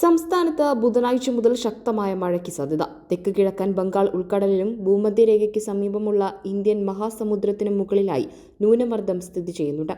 സംസ്ഥാനത്ത് ബുധനാഴ്ച മുതൽ ശക്തമായ മഴയ്ക്ക് സാധ്യത. തെക്ക് കിഴക്കൻ ബംഗാൾ ഉൾക്കടലിലും ഭൂമധ്യരേഖയ്ക്ക് സമീപമുള്ള ഇന്ത്യൻ മഹാസമുദ്രത്തിനു മുകളിലായി ന്യൂനമർദ്ദം സ്ഥിതി ചെയ്യുന്നുണ്ട്.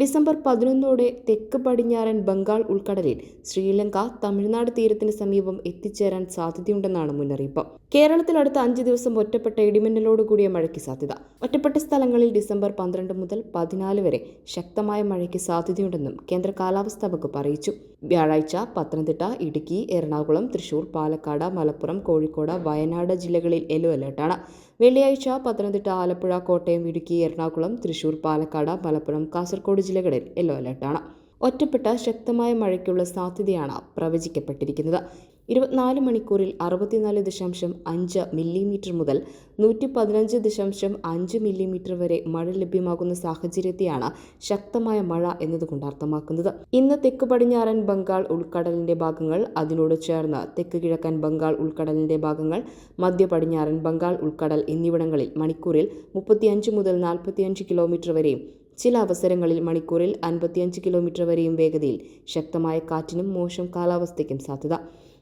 ഡിസംബർ പതിനൊന്നോടെ തെക്ക് പടിഞ്ഞാറൻ ബംഗാൾ ഉൾക്കടലിൽ ശ്രീലങ്ക തമിഴ്നാട് തീരത്തിന് സമീപം എത്തിച്ചേരാൻ സാധ്യതയുണ്ടെന്നാണ് മുന്നറിയിപ്പ്. കേരളത്തിൽ അടുത്ത അഞ്ച് ദിവസം ഒറ്റപ്പെട്ട ഇടിമിന്നലോട് കൂടിയ മഴയ്ക്ക് സാധ്യത. ഒറ്റപ്പെട്ട സ്ഥലങ്ങളിൽ ഡിസംബർ പന്ത്രണ്ട് മുതൽ പതിനാല് വരെ ശക്തമായ മഴയ്ക്ക് സാധ്യതയുണ്ടെന്നും കേന്ദ്ര കാലാവസ്ഥാ വകുപ്പ് അറിയിച്ചു. വ്യാഴാഴ്ച പത്തനംതിട്ട ഇടുക്കി എറണാകുളം തൃശൂർ പാലക്കാട് മലപ്പുറം കോഴിക്കോട് വയനാട് ജില്ലകളിൽ യെല്ലോ അലർട്ടാണ് വെള്ളിയാഴ്ച പത്തനംതിട്ട ആലപ്പുഴ കോട്ടയം ഇടുക്കി എറണാകുളം തൃശൂർ പാലക്കാട് മലപ്പുറം കാസർഗോഡ് ജില്ലകളിൽ യെല്ലോ അലർട്ടാണ് ഒറ്റപ്പെട്ട ശക്തമായ മഴയ്ക്കുള്ള സാധ്യതയാണ് പ്രവചിക്കപ്പെട്ടിരിക്കുന്നത്. ഇരുപത്തിനാല് മണിക്കൂറിൽ അറുപത്തിനാല് ദശാംശം അഞ്ച് മില്ലിമീറ്റർ മുതൽ നൂറ്റി പതിനഞ്ച് ദശാംശം അഞ്ച് മില്ലിമീറ്റർ വരെ മഴ ലഭ്യമാകുന്ന സാഹചര്യത്തെയാണ് ശക്തമായ മഴ എന്നതുകൊണ്ട് അർത്ഥമാക്കുന്നത്. ഇന്ന് തെക്ക് പടിഞ്ഞാറൻ ബംഗാൾ ഉൾക്കടലിന്റെ ഭാഗങ്ങൾ അതിനോട് ചേർന്ന് തെക്ക് കിഴക്കൻ ബംഗാൾ ഉൾക്കടലിന്റെ ഭാഗങ്ങൾ മധ്യ പടിഞ്ഞാറൻ ബംഗാൾ ഉൾക്കടൽ എന്നിവിടങ്ങളിൽ മണിക്കൂറിൽ മുപ്പത്തിയഞ്ച് മുതൽ നാൽപ്പത്തിയഞ്ച് കിലോമീറ്റർ വരെയും ചില അവസരങ്ങളിൽ മണിക്കൂറിൽ അൻപത്തിയഞ്ച് കിലോമീറ്റർ വരെയും വേഗതയിൽ ശക്തമായ കാറ്റിനും മോശം കാലാവസ്ഥയ്ക്കും സാധ്യത.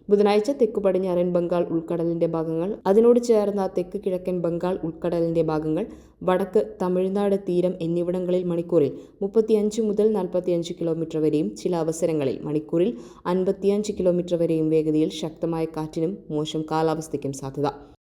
ബുധനാഴ്ച തെക്ക് പടിഞ്ഞാറൻ ബംഗാൾ ഉൾക്കടലിന്റെ ഭാഗങ്ങൾ അതിനോട് ചേർന്ന തെക്ക് കിഴക്കൻ ബംഗാൾ ഉൾക്കടലിന്റെ ഭാഗങ്ങൾ വടക്ക് തമിഴ്നാട് തീരം എന്നിവിടങ്ങളിൽ മണിക്കൂറിൽ മുപ്പത്തിയഞ്ച് മുതൽ നാൽപ്പത്തിയഞ്ച് കിലോമീറ്റർ വരെയും ചില അവസരങ്ങളിൽ മണിക്കൂറിൽ അൻപത്തിയഞ്ച് കിലോമീറ്റർ വരെയും വേഗതയിൽ ശക്തമായ കാറ്റിനും മോശം കാലാവസ്ഥയ്ക്കും സാധ്യത.